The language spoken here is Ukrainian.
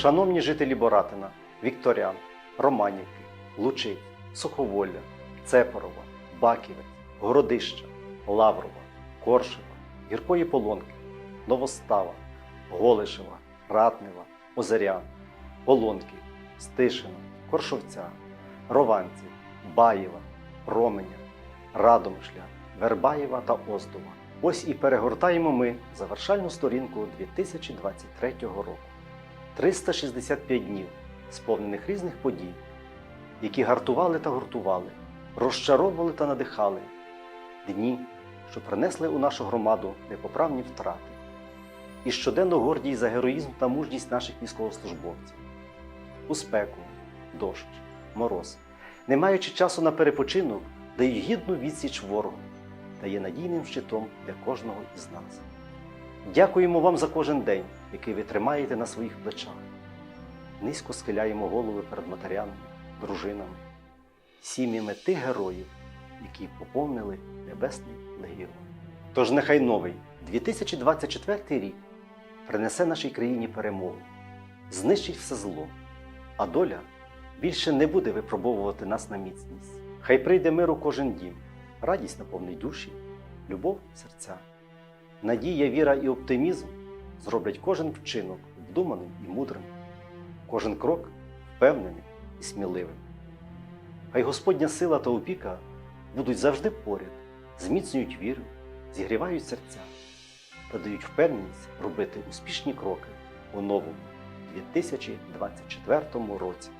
Шановні жителі Боратина, Вікторян, Романівки, Лучиць, Суховолля, Цепорова, Баківець, Городища, Лаврова, Коршева, Гіркої Полонки, Новостава, Голишева, Ратнева, Озерян, Полонки, Стишина, Коршовця, Рованців, Баєва, Роменя, Радомишля, Вербаєва та Оздова. Ось і перегортаємо ми завершальну сторінку 2023 року. 365 днів, сповнених різних подій, які гартували та гуртували, розчаровували та надихали, дні, що принесли у нашу громаду непоправні втрати, і щоденно гордість за героїзм та мужність наших військовослужбовців. У спеку, дощ, мороз, не маючи часу на перепочинок, дають гідну відсіч ворогу та є надійним щитом для кожного із нас. Дякуємо вам за кожен день, який ви тримаєте на своїх плечах. Низько схиляємо голови перед матерями, дружинами, сім'ями тих героїв, які поповнили Небесний легіон. Тож нехай новий 2024 рік принесе нашій країні перемогу, знищить все зло, а доля більше не буде випробовувати нас на міцність. Хай прийде мир у кожен дім, радість наповнить душі, любов серця. Надія, віра і оптимізм зроблять кожен вчинок вдуманим і мудрим, кожен крок впевненим і сміливим. Хай Господня сила та опіка будуть завжди поряд, зміцнюють віру, зігрівають серця та дають впевненість робити успішні кроки у новому 2024 році.